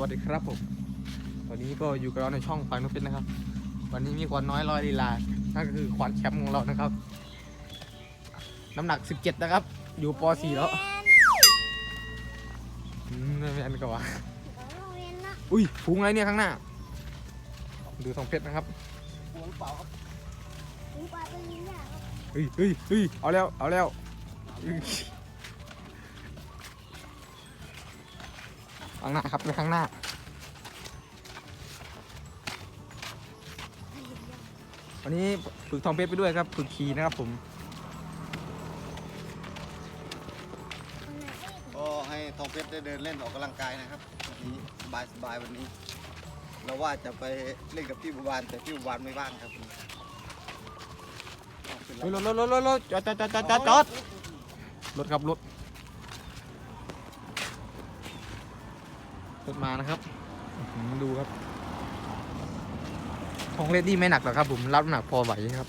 วัสดีครับผมวันนี้ก็อยู่กับเราในช่องฟังนุฟิตนะครับ วันนี้มีควันน้อยลอยลีลา นั่นก็คือควันแชมป์ของเรานะครับ น้ำหนัก 17 นะครับ อยู่ป .4 แล้วอืมไม่แม่นก็ว่าอุ้ยพุงอะไรเนี่ยข้างหน้า ดูทองเพชรนะครับเฮ้ยเฮ้ยเฮ้ยเอาแล้ว เอาแล้ว ข้างหน้าครับไปข้างหน้า วันนี้ฝึกทองเพชรไปด้วยครับฝึกขี่นะครับผมก็ให้ทองเพชรได้เดินเล่นออกกำลังกายนะครับวันนี้สบายสบายๆวันนี้ เราว่าจะไปเล่นกับพี่บุวานแต่พี่บุวานไม่ว่างครับเอาขึ้นเฮ้ยรแล้วถรถรถรถรถจอดจอดจอดจอดจอดจอดรถครับรถ รถมานะครับดูครับ ของเล่นนี่ไม่หนักหรอกครับ ผมรับน้ำหนักพอไหวครับ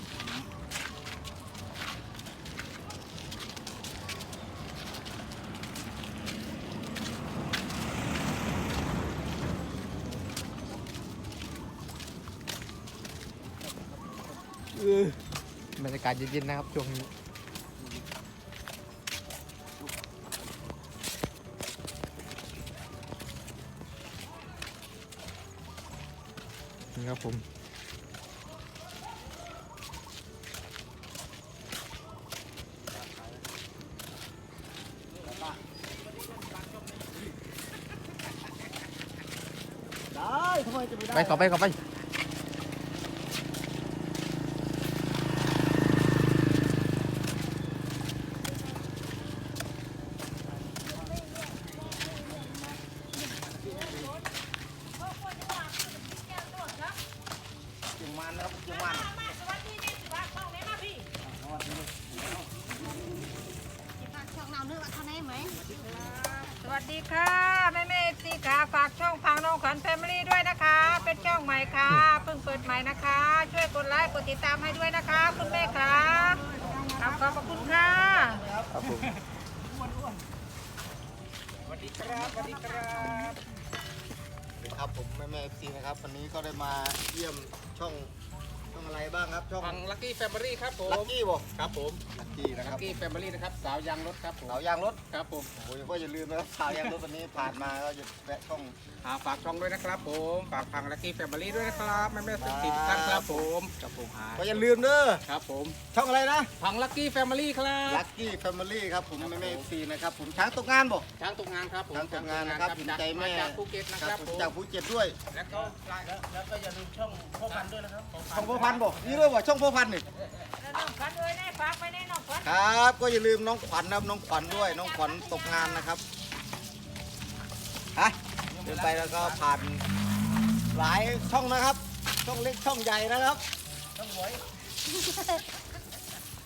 บรรยากาศเย็นๆนะครับช่วงนี้ นี่ครับผมได้ทำไมจะไม่ได้ไปเข้าไปเข้าไป จุงมันนะครับจุงมัน ส วัสดีค่ะแม่แม่ซีขาฝากช่องพังน้องขวัญแฟมิลี่ด้วยนะคะ เป็นช่องใหม่ค่ะเพิ่งเปิดใหม่นะคะ ช่วยกดไลค์กดติดตามให้ด้วยนะคะ คุณแม่ค่ะขอบขอบพระคุณค่ะครับผมสวัสดีครับผมแม่แม่เอฟซีนะครับวันนี้ก็ได้มาเยี่ยมช่องช่ องอะไรบ้างครับช่องฟังลักกี้แฟมิลี่ครับผมลักกี้บ่ครับผมลักกี้นะคลัรักบกี้แฟมิลี่นะครับสาวยางรถครับผมเหลายางรถครับผมโอ้ยก็อย่าลืมนะครับข่าวยางรถวันนี้ผ่านมาก็จะแวะช่อง อ่าฝากช่องด้วยนะครับผมฝากฟังลักกี้แฟมิลี่ด้วยนะครับแม่แม่สิบสี่ทุกท่านครับผมครับผมอ่าก็อย่าลืมเด้อครับผมช่องอะไรนะฟังลักกี้แฟมิลี่ครับลักกี้แฟมิลี่ครับผมแม่แม่เอฟซีนะครับผมช้างตกงานบ่ ช้างตกงานครับผมช้างตกงานนะครับจากเห็นใจแม่าจากภูเก็ตนะครับผมผมจากภูเก็ตด้วยแล้วก็แล้วก็อย่าลืมช่องพ่อพันธุ์ด้วยนะครับ ช่องพ่อพันธุ์บ่นี่ด้วยบ่ช่องพ่อพันธุ์นี่แล้วน้องขวัญเอ้ยแน่ฝากไปแน่น้องขวัญครับ ก็อย่าลืมน้องขวัญนะครับน้องขวัญด้วย น้องขวัญตกงานนะครับฮะเดินไปแล้วก็ผ่านหลายช่องนะครับ ช่องเล็กช่องใหญ่นะครับช่องหวย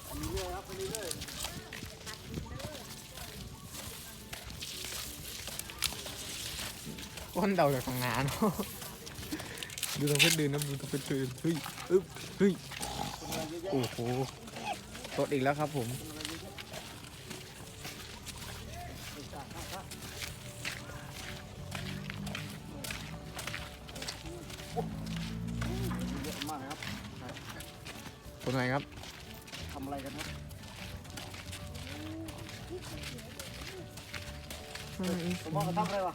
อันนี้เรื่อยครับอันนี้เรื่อยก้นเดาจากทางงาน ดูทางเพชรเดินนะดูทางเพชรเดินเฮ้ยอึ๊บเฮ้ยโอ้โหรถอีกแล้วครับผมเยอะมากนะครับคนไหนครับทำอะไรกันครับผมว่าเขาทำอะไรวะ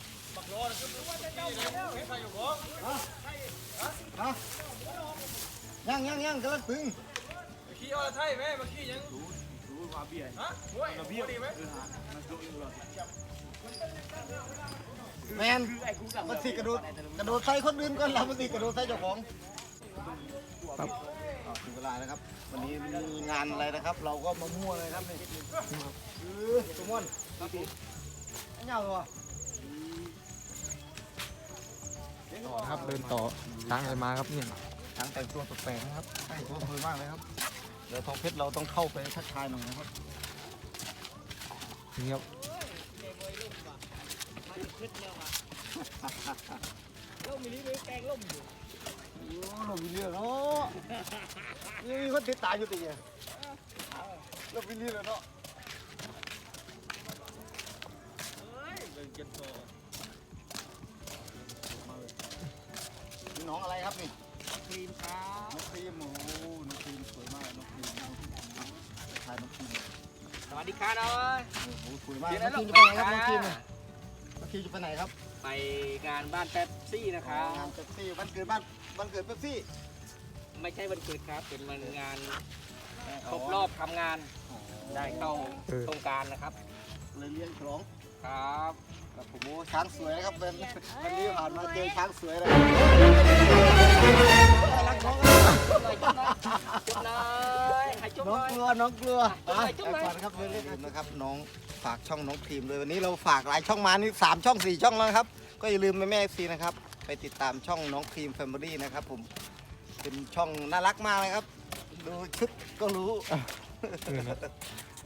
ยังยังยังกำลังปึงขี้อรไทยไหมเมื่อกี้ยังรู้รู้ว่าเบี้ยฮะโอ้ยเบียร์ดีไหมแมนมันสิกระโดดกระโดดใส่คนอื่นก่อนแล้วมันสิกระโดดใส่เจ้าของครับถึงเวลานะครับ วันนี้มีงานอะไรนะครับ เราก็มามั่วเลยครับนี่เออสมมอนครับผมอันยาวเห ต่อนะครับ เดินต่อช้างอะไรมาครับเนี่ยช้างแต่งตัวแปลกๆนะครับแต่งตัวสวยมากเลยครับ เดี๋ยวทองเพชรเราต้องเข้าไปทักทายหน่อยนะครับนี่ครับโอ้เรามีเรื่องเนาะนี่มีคนติดตามอยู่ตีเนี่ยเรามีเรื่องเนาะนี่ น้องอะไรครับนี่ครีมครับน้องครีมโอ้โหน้องครีมสวยมากน้องครีมน้องครีมถ่ายน้องครีมสวัสดีครับน้อยโอ้โหสวยมากเดี๋ยวน้นะองครีมลูจะกไปไหนครับน้องครีมเนี่ยน้องครีมจะไปไหนครับ ไปงานบ้านแป๊บซี่นะครับงานเป๊ปซี่วันเกิดบ้านวันเกิดเป๊ปซี่ ไม่ใช่วันเกิดครับ เป็นวันงานครบรอบทำงานได้เข้าเออโครงการนะครับเลยเลี้ยงฉลองครับ กับผมโอ้ช้างสวยนะครับเป็นวันนี้ผ่านมาเจอช้างสวยเลยรักน้องจุ๊บหน่อยจุ๊บหน่อยจุ๊บหน่อยให้จุ๊บน้หองน่อยกลัวน้องกลัวจุ๊บหน่อยจุ๊บหน่อยก่อนนะครับเล่นๆนะครับน้องฝากช่องน้องครีมเลยวันนี้เราฝากหลายช่องมานี่สามช่องสี่ช่องแล้วนะครับ ก็อย่าลืมแม่แม่ซีนะครับ ไปติดตามช่องน้องครีมแฟมิลี่นะครับ ผมเป็นช่องน่ารักมากเลยครับ ดูชุดก็รู้เออนะ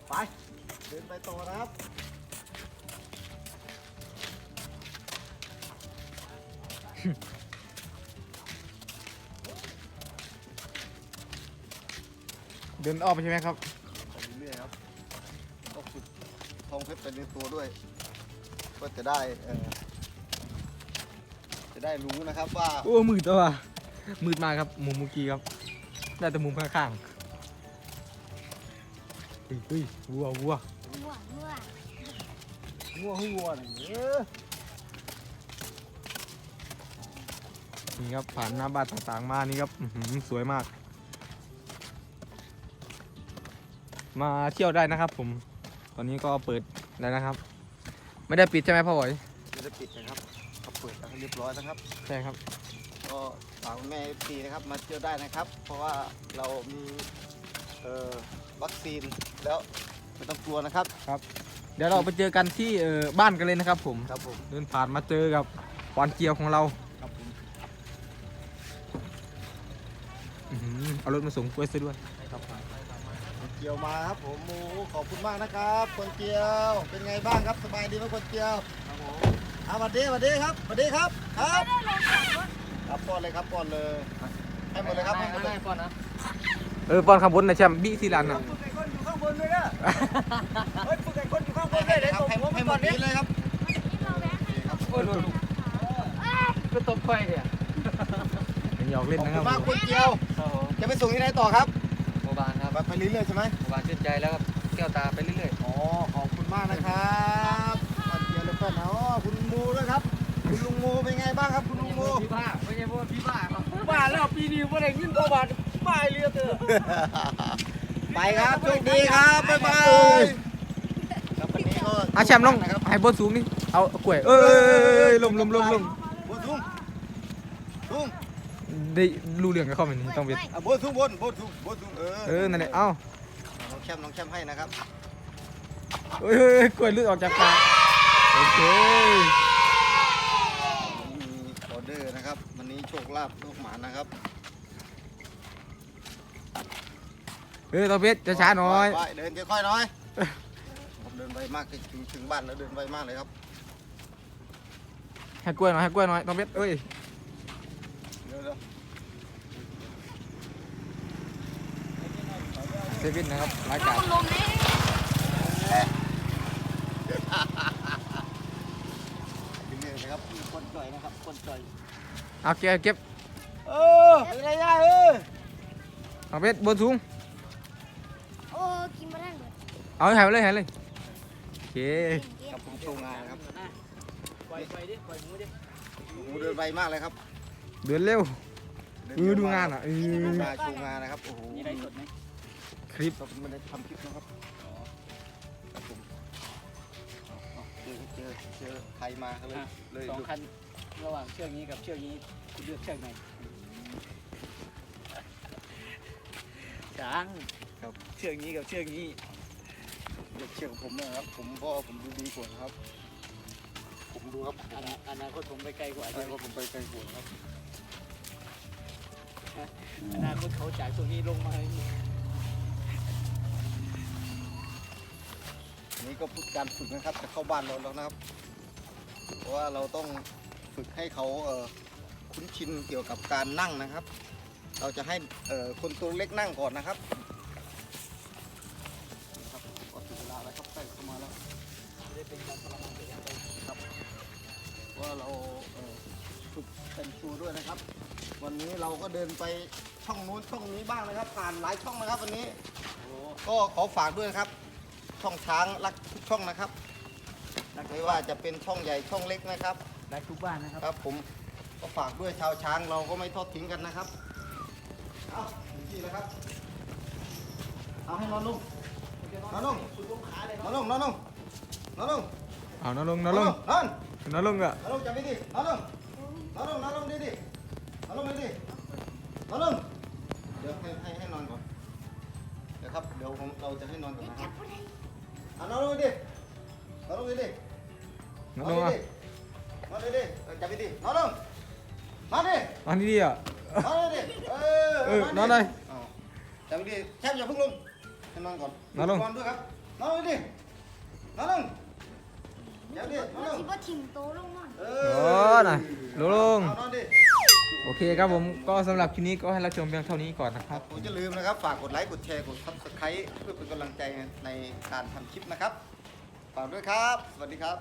ไปเดินไปต่อนะครับ เดินออกไปใช่ไหมครับ ไปเรื่อยๆครับต้องฝึกทองเพชรไปในตัวด้วย ก็จะได้เอ่อจะได้รู้นะครับว่าโอ้มืดตัวะมืดมากครับมุมเมื่อกี้ครับ ได้แต่มุมข้างๆเฮ้ยเฮ้ยวัววัวงัวให้วัวหน่อยเออ นี่ครับผ่านหน้าบ้านต่างๆมานี่ครับอื้อหือสวยมาก มาเที่ยวได้นะครับ ผม ตอนนี้ก็เปิดแล้วนะครับ ไม่ได้ปิดใช่ไหมพ่อหอยจะได้ปิดนะครับเขาเปิดแล้วเรียบร้อยนะครับใช่ครับ ก็ฝากแม่ซีนะครับ มาเที่ยวได้นะครับ เพราะว่าเรามีเอ่อวัคซีนแล้วไม่ต้องกลัวนะครับเดี๋ยวเราไปเจอกันที่เอ่อบ้านกันเลยนะครับ ผมครับผมเดินผ่านมาเจอกับหวานเกียวของเรา เอารถมาส่งกล้วยซะด้วยครับคนเกียวมาครับผมโอ้โหขอบคุณมากนะครับคนเกียว เป็นไงบ้างครับสบายดีไหมคนเกียวครับผมอ่าสวัสดีสวัสดีครับสวัสดีครับครับครับป้อนเลยครับป้อนเลยให้หมดเลยครับให้หมดเลยก่อนนะเออปอนขับบนนะแชมป์บิซีรันอะฝึกไอ้คนอยู่ข้างบนด้วยนะเฮ้ยฝึกไอ้คนอยู่ข้างบนเลยเดี๋ยวตบให้ให้หมดนี้เลยครับโอ้ยก็ตบไฟเนี่ยเป็น หยอกเล่นขอบนะคคุรับณมากคนเกียวจะไปส่งที่ไหนต่อครับ โมบานครับไปไปเรื่อยๆใช่ไหมโมบานชื่นใจแล้วครับแก้วตาไปเรื่อยอ๋อ ขอบคุณมากนะครับคนเกียวเลยเพื่อนนะอ๋อคุณมูด้วยครับ คุณลุงมูเป็นไงบ้างครับ คุณลุงมู พี่บ้าไม่ใช่พวกพี่บ้าครับบ้าแล้วปีนี้ว่าอะไรเงินโมบานบ้าเรือเถอะไปครับโชคดีครับ บ๊ายบายครับวันนี้ก็อาแชมป์ลงนะครับให้บนสูงนี่ เอากล้วย เอ้ยเอ้ยเอ้ยเอ้ยลมลมลมลมบนทุ่งทุ่ง ได้รู้เรื่องกับเขาไหมนี่ต้องเป็นอะบนทุ่งบนบนทุ่งบนทุ่งเออเออนั่นแหละเอ้าน้องแคมน้องแคมให้นะครับเอ้ยเอ้ยเอ้ยกล้วยหลุดออกจากปากโอเคมีออเดอร์นะครับวันนี้โชคลาภโชคหมานะครับเฮ้ยตัวเพชรจะช้าหน่อยไปเดินค่อยๆหน่อยผมเดินไวมากถึงถึงบ้านแล้วเดินไวมากเลยครับให้กล้วยหน่อยให้กล้วยหน่อยตัวเพชรเอ้ยเดี๋ยว เดี๋ยวเซเว่นนะครับรายการเรื่อยๆนะครับคนจ่อยนะครับคนจ่อยเอาเก็บเก็บเออเป็นไรย่าเออตัวเพชรบนสูงโอ้กินมาได้เลยเอาให้หายไปเลยหายเลยโอเคครับผมโชว์งานนะครับปล่อยไปดิปล่อยมือดิโอ้โหเดินไวมากเลยครับ เดินเร็วเดิเออดูงานอะเออมาโชว์งานนะครับโอ้โหมีอะไรสดไหม คลิปเราไม่ได้ทำคลิปนะครับครับผมเจอเจอเจอใครมาก็เลยเลยสองคันระหว่างเชือกนี้กับเชือกนี้คุณเลือกเชือกไหนช้างครับเชือกนี้กับเชือกนี้เลือกเชื่อกับผมนะครับ ผมเพราะว่าผมดูดีกว่านะครับผมผมดูครับอนาอนาคตผมไปไกลกว่าอนาคตผมไปไกลกว่าครับอนาคตเขาจากตรงนี้ลงมา นี่ก็การฝึกนะครับจะเข้าบ้านเราแล้วนะครับ เพราะว่าเราต้องฝึกให้เขาเคุ้นชินเกี่ยวกับการนั่งนะครับ เราจะให้คนตัวเล็กนั่งก่อนนะครับครับก็ถึงเวลาแล้วครับใกล้เข้ามาแล้วไม่ได้เป็นการทรมานแต่อย่างใดครับว่าเราเอ่อฝึกแต่งตัวด้วยนะครับ วันนี้เราก็เดินไปช่องนู้นช่องนี้บ้างนะครับ ผ่านหลายช่องนะครับวันนี้ก็ขอฝากด้วยครับ ช่องช้างรักทุกช่องนะครับไม่ว่าจะเป็นช่องใหญ่ช่องเล็กนะครับได้ทุกบ้านนะครับ ครับผมก็ฝากด้วยชาวช้างเราก็ไม่ทอดทิ้งกันนะครับเอาถึงที่แล้วครับ เอาให้นอนลงนอนลงนอนลงนอนลงนอนลงเอานอนลงนอนลงนอนนอนลงอะนอนลงจับดีๆนอนลงนอนลงนอนลงดีๆนอนลงดีๆนอนลงเดี๋ยวให้ให้ให้นอนก่อนเดี๋ยวครับเดี๋ยวผมเราจะให้นอนก่อนนะครับ อะนอนลงดินอนลงดินอนลงอะนอนดิเออจับดีๆนอนลงนอนดินอนดีๆอะนอนดิเออเออนอนเลยาจับดีๆแช่อย่าเพิ่งลงให้นอนก่อนนอนลงนอนด้วยครับนอนดินอนลงจับดินอนลงสิบ่ถิ่มโตลงมั่งเอโอ้น่ะลงลงเอานอนดิ โอเคครับผมก็สำหรับคลิปนี้ก็ให้รับชมเพียงเท่านี้ก่อนนะครับ ผมจะลืมนะครับ ฝากกดไลค์ กดแชร์ กดซับสไครต์เพื่อเป็นกำลังใจในการทำคลิปนะครับ ฝากด้วยครับ สวัสดีครับ